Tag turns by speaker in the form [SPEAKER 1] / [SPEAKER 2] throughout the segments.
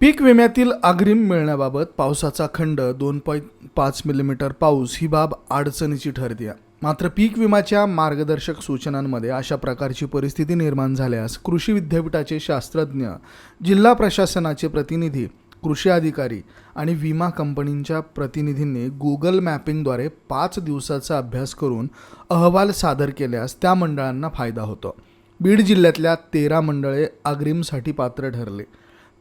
[SPEAKER 1] पीक विम्यातील अग्रिम मिळण्याबाबत पावसाचा खंड दोन पॉईंट पाच मिलीमीटर पाऊस ही बाब अडचणीची ठरते मात्र पीक विम्याच्या मार्गदर्शक सूचनांमध्ये अशा प्रकारची परिस्थिती निर्माण झाल्यास कृषी विद्यापीठाचे शास्त्रज्ञ जिल्हा प्रशासनाचे प्रतिनिधी कृषी अधिकारी आणि विमा कंपनींच्या प्रतिनिधींनी गुगल मॅपिंगद्वारे पाच दिवसाचा अभ्यास करून अहवाल सादर केल्यास त्या मंडळांना फायदा होतो. बीड जिल्ह्यातल्या तेरा मंडळे अग्रिमसाठी पात्र ठरले.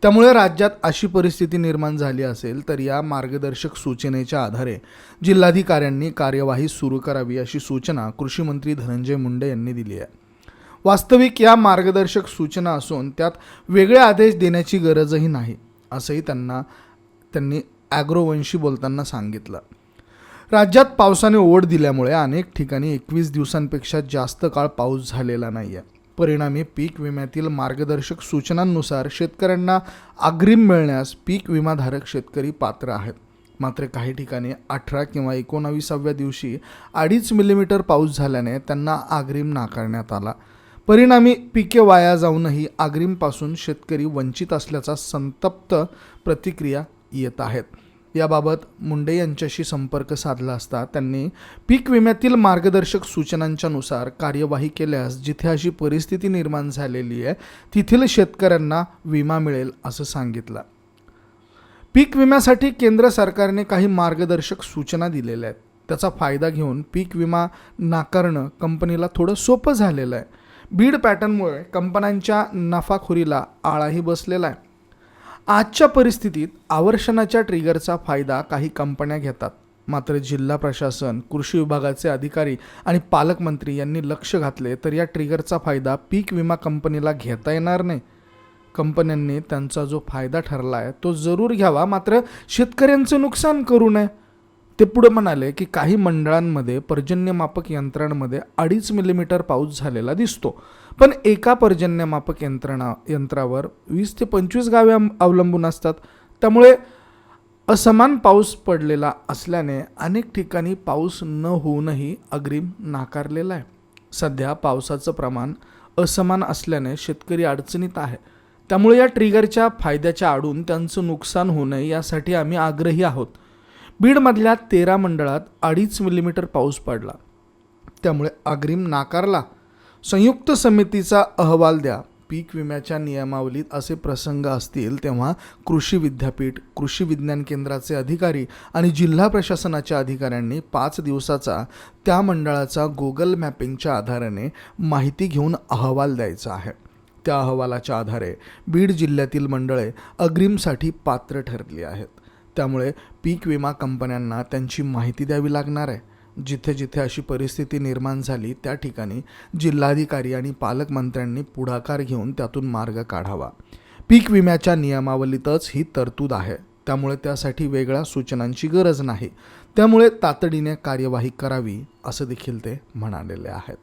[SPEAKER 1] त्यामुळे राज्यात अशी परिस्थिती निर्माण झाली असेल तर या मार्गदर्शक सूचनेच्या आधारे जिल्हाधिकाऱ्यांनी कार्यवाही सुरू करावी अशी सूचना कृषी मंत्री धनंजय मुंडे यांनी दिली आहे. वास्तविक या मार्गदर्शक सूचना असून त्यात वेगळे आदेश देण्याची गरजही नाही असंही त्यांना त्यांनी ॲग्रोवंशी बोलताना सांगितलं. राज्यात पावसाने ओढ दिल्यामुळे अनेक ठिकाणी एकवीस दिवसांपेक्षा जास्त काळ पाऊस झालेला नाही आहे परिणामी पीक विम्यातील मार्गदर्शक सूचनांनुसार शेतकऱ्यांना अग्रिम मिळण्यास पीक विमाधारक शेतकरी पात्र आहेत. मात्र काही ठिकाणी अठरा किंवा एकोणावीसाव्या दिवशी अडीच मिलीमीटर पाऊस झाल्याने त्यांना अग्रिम नाकारण्यात आला. परिणामी पिके वाया जाऊनही अग्रिमपासून शेतकरी वंचित असल्याचा संतप्त प्रतिक्रिया येत आहेत. याबाबत मुंडे यांच्याशी संपर्क साधला असता त्यांनी पीक विम्यातील मार्गदर्शक सूचनांच्यानुसार कार्यवाही केल्यास जिथे अशी परिस्थिती निर्माण झालेली आहे तिथील शेतकऱ्यांना विमा मिळेल असं सांगितलं. पीक विम्यासाठी केंद्र सरकारने काही मार्गदर्शक सूचना दिलेल्या आहेत. त्याचा फायदा घेऊन पीक विमा नाकारणं कंपनीला थोडं सोपं झालेलं आहे. बीड पॅटर्नमुळे कंपन्यांच्या नफाखोरीला आळाही बसलेला आहे. आजच्या परिस्थितीत आवर्षणाच्या ट्रिगरचा फायदा काही कंपन्या घेतात. मात्र जिल्हा प्रशासन कृषी विभागाचे अधिकारी आणि पालकमंत्री यांनी लक्ष घातले तर या ट्रिगरचा फायदा पीक विमा कंपनीला घेता येणार नाही. कंपन्यांनी त्यांचा जो फायदा ठरला आहे तो जरूर घ्यावा मात्र शेतकऱ्यांचं नुकसान करू नये. ते पुढे म्हणाले की काही मंडळांमध्ये पर्जन्यमापक यंत्रांमध्ये अडीच मिलीमीटर पाऊस झालेला दिसतो. पण एका पर्जन्यमापक यंत्रणा यंत्रावर वीस ते पंचवीस गावे अवलंबून असतात. त्यामुळे असमान पाऊस पडलेला असल्याने अनेक ठिकाणी पाऊस न होऊनही अग्रिम नाकारलेला आहे. सध्या पावसाचं प्रमाण असमान असल्याने शेतकरी अडचणीत आहे. त्यामुळे या ट्रिगरच्या फायद्याच्या आडून त्यांचं नुकसान होऊ नये यासाठी आम्ही आग्रही आहोत. बीडमधल्या तेरा मंडळात अडीच मिलीमीटर पाऊस पडला. त्यामुळे अग्रिम नाकारला. संयुक्त समितीचा अहवाल द्या. पीक विम्याच्या नियमावलीत असे प्रसंग असतील तेव्हा कृषी विद्यापीठ कृषी विज्ञान केंद्राचे अधिकारी आणि जिल्हा प्रशासनाच्या अधिकाऱ्यांनी पाच दिवसाचा त्या मंडळाचा गुगल मॅपिंगच्या आधाराने माहिती घेऊन अहवाल द्यायचा आहे. त्या अहवालाच्या आधारे बीड जिल्ह्यातील मंडळे अग्रिमसाठी पात्र ठरली आहेत. त्यामुळे पीक विमा कंपन्यांना त्यांची माहिती द्यावी लागणार आहे. जिथे जिथे अशी परिस्थिती निर्माण झाली त्या ठिकाणी जिल्हाधिकारी आणि पालकमंत्र्यांनी पुढाकार घेऊन त्यातून मार्ग काढावा. पीक विम्याच्या नियमावलीतच ही तरतूद आहे. त्यामुळे त्यासाठी वेगळ्या सूचनांची गरज नाही. त्यामुळे तातडीने कार्यवाही करावी असं देखील ते म्हणालेले आहेत.